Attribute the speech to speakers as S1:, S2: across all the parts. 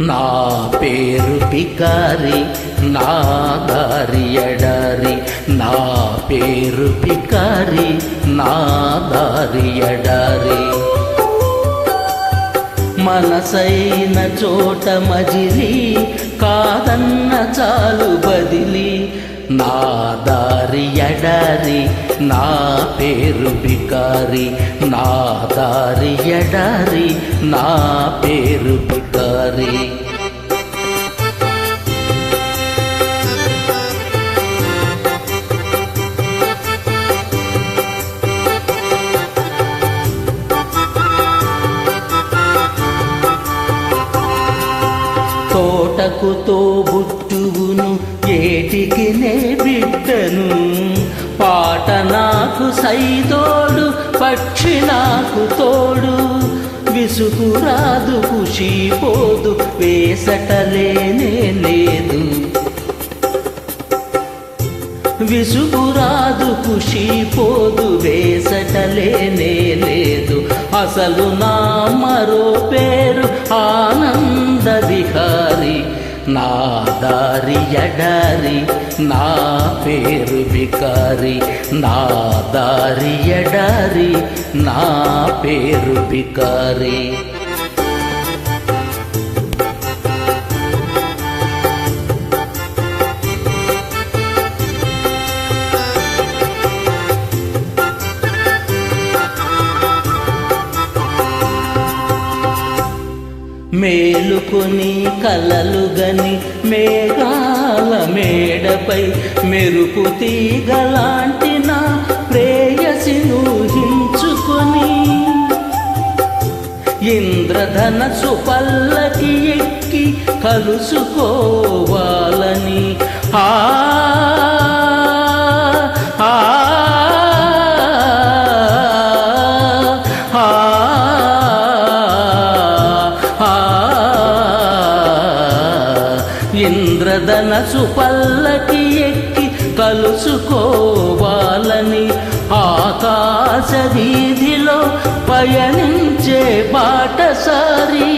S1: నా పేరు పికారి నా దారి ఎడారి. నా పేరు పికారి నా దారి ఎడారి. మనసైన చోట మజిలి కాదన్న చాలు బదిలి. నా దారి ఎడారి నా పేరు బికారి నా దారి ఎడారి నా పేరు బికారి తోటకుతో బుట్టువును ఏటికి నే బిడ్డను. పాట నాకు సైతోడు పక్షి నాకు తోడు. విసుగురాదు ఖుషి పోదు వేసటలేనే లేదు. విసుగురాదు ఖుషి పోదు వేసటలేనే లేదు. అసలు నా మరో పేరు ఆనంద విహారి. నా దారి ఎడారి నా పేరు బికారి. నా దారి ఎడారి నా పేరు బికారి. మేలుకొని కలలుగని మేఘాల మేడపై మెరుపు తీగలాంటి నా ప్రేయసిను హించుకొని ఇంద్రధనసు పల్లకి ఎక్కి కలుసుకోవాలని ఆ, ఇంద్రధనసు పల్లకి ఎక్కి కలుసుకోవాలని ఆకాశ వీధిలో పయనించే బాటసారి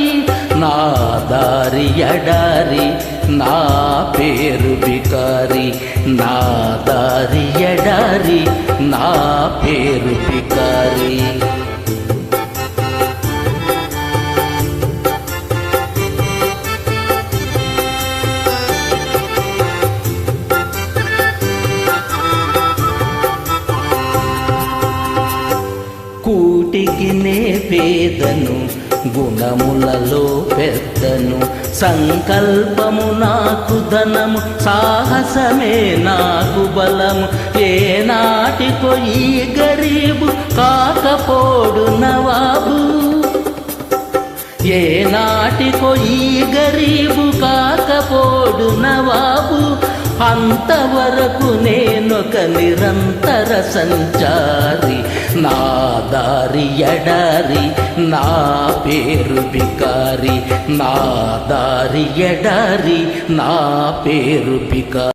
S1: నా దారి ఎడారి నా పేరు బికారి నా దారి ఎడారి నా పేరు బికారి. కూటికి పేదను గుణములలో పెద్దను. సంకల్పము నాకు ధనము సాహసమే నాకు బలము. ఏ నాటికో ఈ గరీబు కాకపోడు నవాబు. ఏ నాటికో ఈ గరీబు కాకపోడు నవాబు. అంతవరకు వెనుక నిరంతర సంచారి నా దారి ఎడారి నా పేరు బికారి నా దారి ఎడారి నా పేరు బికారి.